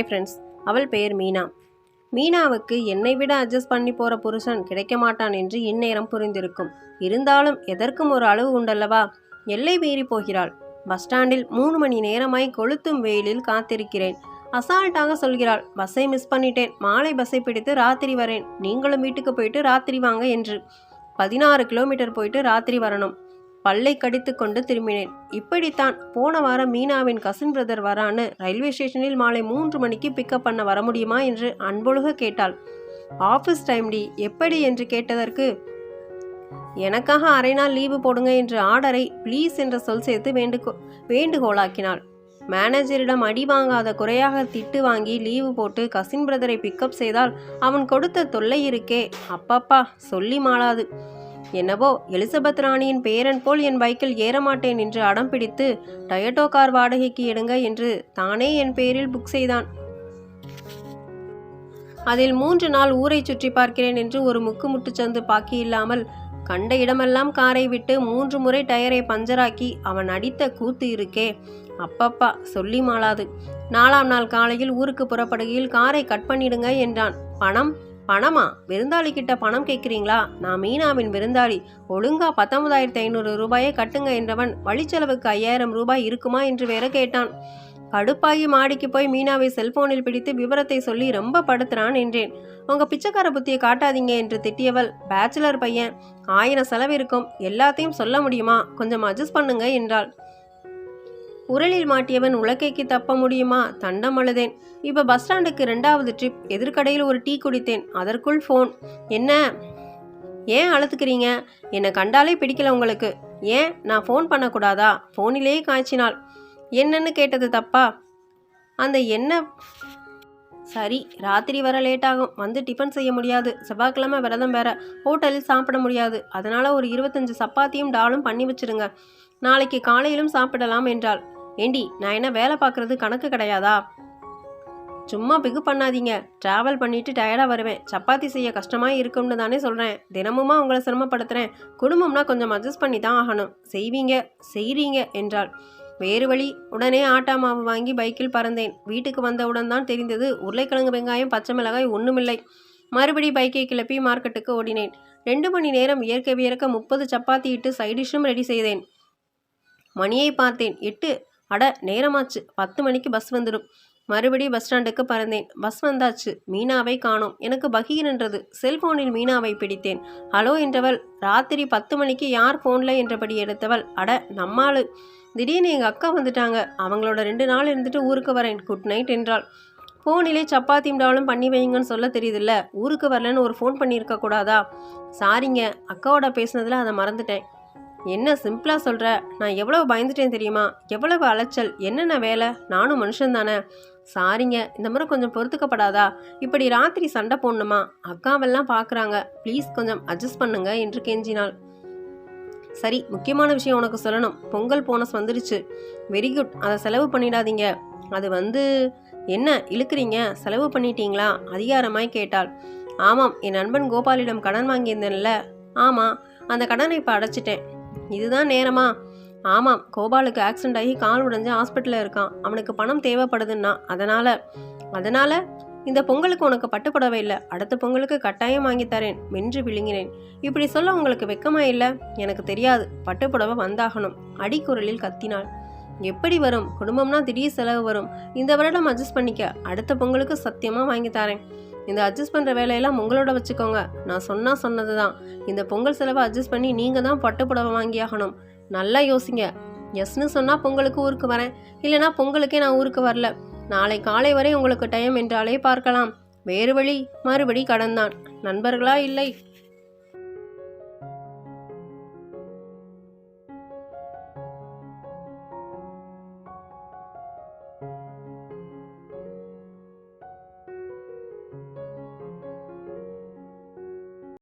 Hi friends அவள் பெயர் மீனா. மீனாவுக்கு என்னை விட அட்ஜஸ்ட் பண்ணி போகிற புருஷன் கிடைக்க மாட்டான் என்று இந்நேரம் புரிந்திருக்கும். இருந்தாலும் எதற்கும் ஒரு அளவு உண்டல்லவா? எல்லை மீறி போகிறாள். பஸ் ஸ்டாண்டில் மூணு மணி நேரமாய் கொளுத்தும் வெயிலில் காத்திருக்கிறேன். அசால்ட்டாக சொல்கிறாள் பஸ்ஸை மிஸ் பண்ணிட்டேன். மாலை பஸ்ஸை பிடித்து ராத்திரி வரேன். நீங்களும் வீட்டுக்கு போயிட்டு ராத்திரி வாங்க என்று. பதினாறு கிலோமீட்டர் போயிட்டு ராத்திரி வரணும். பல்லை கடித்து கொண்டு திரும்பினேன். இப்படித்தான் போன வாரம் மீனாவின் கசின் பிரதர் வரான்னு ரயில்வே ஸ்டேஷனில் மாலை மூன்று மணிக்கு பிக்கப் பண்ண வர முடியுமா என்று அன்பொழுக கேட்டாள். ஆஃபீஸ் டைம் டி. எப்படி? என்று கேட்டதற்கு எனக்காக அரை நாள் லீவு போடுங்க என்று ஆர்டரை ப்ளீஸ் என்ற சொல் சேர்த்து வேண்டுகோ வேண்டுகோளாக்கினாள். மேனேஜரிடம் அடி வாங்காத குறையாக திட்டு வாங்கி லீவு போட்டு கசின் பிரதரை பிக்கப் செய்தால் அவன் கொடுத்த தொல்லை இருக்கே. அப்பப்பா சொல்லி மாளாது. என்னவோ எலிசபெத் ராணியின் பேரன் போல் என் பைக்கில் ஏறமாட்டேன் என்று அடம் பிடித்து டயட்டோ கார் வாடகைக்கு எடுங்க என்று தானே என் பேரில் புக் செய்தான். அதில் மூன்று நாள் ஊரை சுற்றி பார்க்கிறேன் என்று ஒரு முக்கு முட்டுச்சந்து பாக்கி இல்லாமல் கண்ட இடமெல்லாம் காரை விட்டு மூன்று முறை டயரை பஞ்சராக்கி அவன் அடித்த கூத்து இருக்கே. அப்பப்பா சொல்லி மாளாது. நாலாம் நாள் காலையில் ஊருக்கு புறப்படுகையில் காரை கட் பண்ணிடுங்க என்றான். பணம் பணமா? விருந்தாளி கிட்ட பணம் கேட்குறீங்களா நான் மீனாவின் விருந்தாளி. ஒழுங்கா பத்தொன்பதாயிரத்தி ஐநூறு ரூபாயை கட்டுங்க என்றவன் வழிச்செலவுக்கு ஐயாயிரம் ரூபாய் இருக்குமா? என்று வேற கேட்டான். கடுப்பாகி மாடிக்கு போய் மீனாவை செல்போனில் பிடித்து விவரத்தை சொல்லி ரொம்ப படுத்துறான் என்றேன். உங்க பிச்சைக்கார புத்தியை காட்டாதீங்க என்று திட்டியவள் பேச்சுலர் பையன். ஆயிரம் செலவு இருக்கும். எல்லாத்தையும் சொல்ல முடியுமா? கொஞ்சம் அட்ஜஸ்ட் பண்ணுங்க என்றாள். உரலில் மாட்டியவன் உலக்கைக்கு தப்ப முடியுமா? தண்டம் அழுதேன். இப்போ பஸ் ஸ்டாண்டுக்கு ரெண்டாவது ட்ரிப் எதிர்கடையில் ஒரு டீ குடித்தேன். அதற்குள் ஃபோன் என்ன? ஏன் அழுத்துக்கிறீங்க? என்னை கண்டாலே பிடிக்கல உங்களுக்கு. ஏன்? நான் ஃபோன் பண்ணக்கூடாதா? ஃபோனிலேயே காய்ச்சினாள். என்னன்னு கேட்டது தப்பா? அந்த என்ன? சரி ராத்திரி வர லேட்டாகும் வந்து டிஃபன் செய்ய முடியாது. செவ்வாய்க்கிழமை விரதம் வேற. ஹோட்டலில் சாப்பிட முடியாது. அதனால் ஒரு இருபத்தஞ்சு சப்பாத்தியும் டாலும் பண்ணி வச்சிருங்க. நாளைக்கு காலையிலும் சாப்பிடலாம் என்றாள். ஏண்டி நான் என்ன வேலை பார்க்குறது கணக்கு கிடையாதா? சும்மா பிகு பண்ணாதீங்க. ட்ராவல் பண்ணிட்டு டயர்டாக வருவேன். சப்பாத்தி செய்ய கஷ்டமாக இருக்கும்னு தானே சொல்கிறேன் தினமுமா உங்களை சிரமப்படுத்துகிறேன் குடும்பம்னா கொஞ்சம் அட்ஜஸ்ட் பண்ணி தான் ஆகணும். செய்வீங்க செய்கிறீங்க என்றாள். வேறு வழி உடனே ஆட்டா மாவு வாங்கி பைக்கில் பறந்தேன். வீட்டுக்கு வந்தவுடன் தான் தெரிந்தது. உருளைக்கிழங்கு வெங்காயம் பச்சை மிளகாய் ஒன்றுமில்லை மறுபடி பைக்கை கிளப்பி மார்க்கெட்டுக்கு ஓடினேன். ரெண்டு மணி நேரம் இயற்கை வியர்க்க முப்பது சப்பாத்தி இட்டு சைடிஷும் ரெடி செய்தேன். மணியை பார்த்தேன். எட்டு அட நேரமாச்சு. பத்து மணிக்கு பஸ் வந்துடும். மறுபடி பஸ் ஸ்டாண்டுக்கு பறந்தேன். பஸ் வந்தாச்சு. மீனாவை காணோம். எனக்கு பகீரென்றது செல்போனில் மீனாவை பிடித்தேன். ஹலோ என்றவள் ராத்திரி பத்து மணிக்கு யார் ஃபோனில் என்றபடி எடுத்தவள் அட நம்மாளு. திடீர்னு எங்கள் அக்கா வந்துட்டாங்க. அவங்களோட ரெண்டு நாள் இருந்துட்டு ஊருக்கு வரேன். குட் நைட் என்றாள். ஃபோனிலே சப்பாத்தியும் டாலும் பண்ணி வைங்கன்னு சொல்ல தெரியுதுல்ல. ஊருக்கு வரலன்னு ஒரு ஃபோன் பண்ணியிருக்க கூடாதா? சாரிங்க அக்காவோட பேசுனதில் அதை மறந்துட்டேன். என்ன சிம்பிளாக சொல்கிற நான் எவ்வளவு பயந்துட்டேன் தெரியுமா? எவ்வளவு அலைச்சல்? என்னென்ன வேலை? நானும் மனுஷன் தானே. சாரிங்க இந்த முறை கொஞ்சம் பொறுத்துக்கப்படாதா? இப்படி ராத்திரி சண்டை போடணுமா? அக்காவெல்லாம் பார்க்குறாங்க ப்ளீஸ் கொஞ்சம் அட்ஜஸ்ட் பண்ணுங்க என்று கெஞ்சினாள். சரி முக்கியமான விஷயம் உனக்கு சொல்லணும். பொங்கல் போனஸ் வந்துடுச்சு வெரி குட் அதை செலவு பண்ணிடாதீங்க. அது வந்து என்ன இழுக்கிறீங்க? செலவு பண்ணிட்டீங்களா? அதிகாரமாய் கேட்டாள். ஆமாம் என் நண்பன் கோபாலிடம் கடன் வாங்கியிருந்தேன்ல. ஆமாம் அந்த கடனை இப்போ அடைச்சிட்டேன். இதுதான் நேரமா? ஆமாம் கோபாலுக்கு ஆக்சிடென்ட் ஆகி கால் உடைஞ்சு ஹாஸ்பிட்டலில் இருக்கான். அவனுக்கு பணம் தேவைப்படுதுன்னா அதனால். அதனால் இந்த பொங்கலுக்கு உனக்கு பட்டுப்படவே இல்லை. அடுத்த பொங்கலுக்கு கட்டாயம் வாங்கித்தரேன் மென்று விழுங்கினேன் இப்படி சொல்ல உங்களுக்கு வெக்கமா இல்லை? எனக்கு தெரியாது. பட்டுப்புடவை வந்தாகணும். அடிக்குரலில் கத்தினாள். எப்படி வரும்? குடும்பம்னா திடீர் செலவு வரும். இந்த வருடம் அட்ஜஸ்ட் பண்ணிக்க. அடுத்த பொங்கலுக்கு சத்தியமாக வாங்கித்தாரேன் தரேன். இந்த அட்ஜஸ்ட் பண்ணுற வேலையெல்லாம் உங்களோட வச்சுக்கோங்க. நான் சொன்னால் சொன்னது தான் இந்த பொங்கல் செலவை அட்ஜஸ்ட் பண்ணி நீங்கள் தான் பட்டுப்புடவை புடவை வாங்கியாகணும் நல்லா யோசிங்க. எஸ்னு சொன்னால் பொங்கலுக்கு ஊருக்கு வரேன். இல்லைனா பொங்கலுக்கே நான் ஊருக்கு வரல. நாளை காலை வரை உங்களுக்கு டைம் என்றாலே பார்க்கலாம். வேறு வழி மறுபடி கடந்தான் நண்பர்களா இல்லை?